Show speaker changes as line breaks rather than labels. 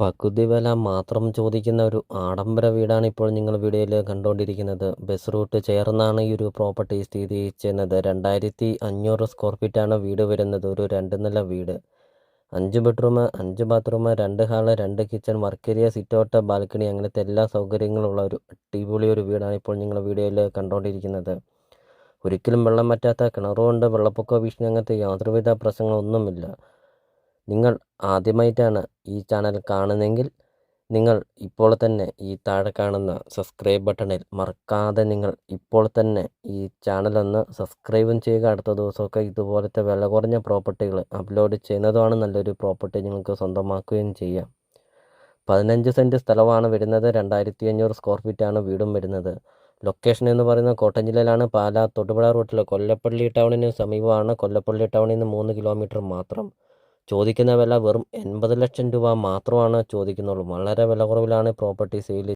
പകുതി വില മാത്രം ചോദിക്കുന്ന ഒരു ആഡംബര വീടാണ് ഇപ്പോൾ നിങ്ങൾ വീഡിയോയിൽ കണ്ടുകൊണ്ടിരിക്കുന്നത്. ബസ് റൂട്ട് ചേർന്നാണ് ഈ ഒരു പ്രോപ്പർട്ടി സ്ഥിതി ചെയ്യുന്നത്. രണ്ടായിരത്തി അഞ്ഞൂറ് സ്ക്വയർ ഫീറ്റാണ് വീട് വരുന്നത്. ഒരു രണ്ട് നില വീട്. അഞ്ച് ബെഡ്റൂം അഞ്ച് ബാത്റൂം രണ്ട് ഹാൾ രണ്ട് kitchen work area sit out balcony അങ്ങനത്തെ എല്ലാ സൗകര്യങ്ങളും ഉള്ള ഒരു അടിപൊളി ഒരു വീടാണ് ഇപ്പോൾ നിങ്ങൾ വീഡിയോയിൽ കണ്ടുകൊണ്ടിരിക്കുന്നത്. ഒരിക്കലും വെള്ളം പറ്റാത്ത കിണറുകൊണ്ട് വെള്ളപ്പൊക്ക ഭീഷണി അങ്ങനത്തെ യാതൊരുവിധ പ്രശ്നങ്ങളൊന്നുമില്ല. നിങ്ങൾ ആദ്യമായിട്ടാണ് ഈ ചാനൽ കാണുന്നതെങ്കിൽ നിങ്ങൾ ഇപ്പോൾ തന്നെ ഈ താഴെ കാണുന്ന സബ്സ്ക്രൈബ് ബട്ടണിൽ മറക്കാതെ നിങ്ങൾ ഇപ്പോൾ തന്നെ ഈ ചാനൽ ഒന്ന് സബ്സ്ക്രൈബും ചെയ്യുക. അടുത്ത ദിവസമൊക്കെ ഇതുപോലത്തെ വില കുറഞ്ഞ പ്രോപ്പർട്ടികൾ അപ്ലോഡ് ചെയ്യുന്നതുമാണ് നല്ലൊരു പ്രോപ്പർട്ടി നിങ്ങൾക്ക് സ്വന്തമാക്കുകയും ചെയ്യാം. പതിനഞ്ച് സെന്റ് സ്ഥലമാണ് വരുന്നത്. രണ്ടായിരത്തി അഞ്ഞൂറ് സ്ക്വയർ ഫീറ്റാണ് വീടും വരുന്നത്. ലൊക്കേഷൻ എന്ന് പറയുന്നത് കോട്ടയം ജില്ലയിലാണ് പാലാ തൊടുപുഴ റൂട്ടിൽ കൊല്ലപ്പള്ളി ടൗണിന് സമീപമാണ്. കൊല്ലപ്പള്ളി ടൗണിൽ നിന്ന് മൂന്ന് കിലോമീറ്റർ മാത്രം. ചോദിക്കുന്ന വില വെറും എൺപത് ലക്ഷം രൂപ മാത്രമാണ് ചോദിക്കുന്നുള്ളൂ. വളരെ വില കുറവിലാണ് പ്രോപ്പർട്ടി സെയിൽ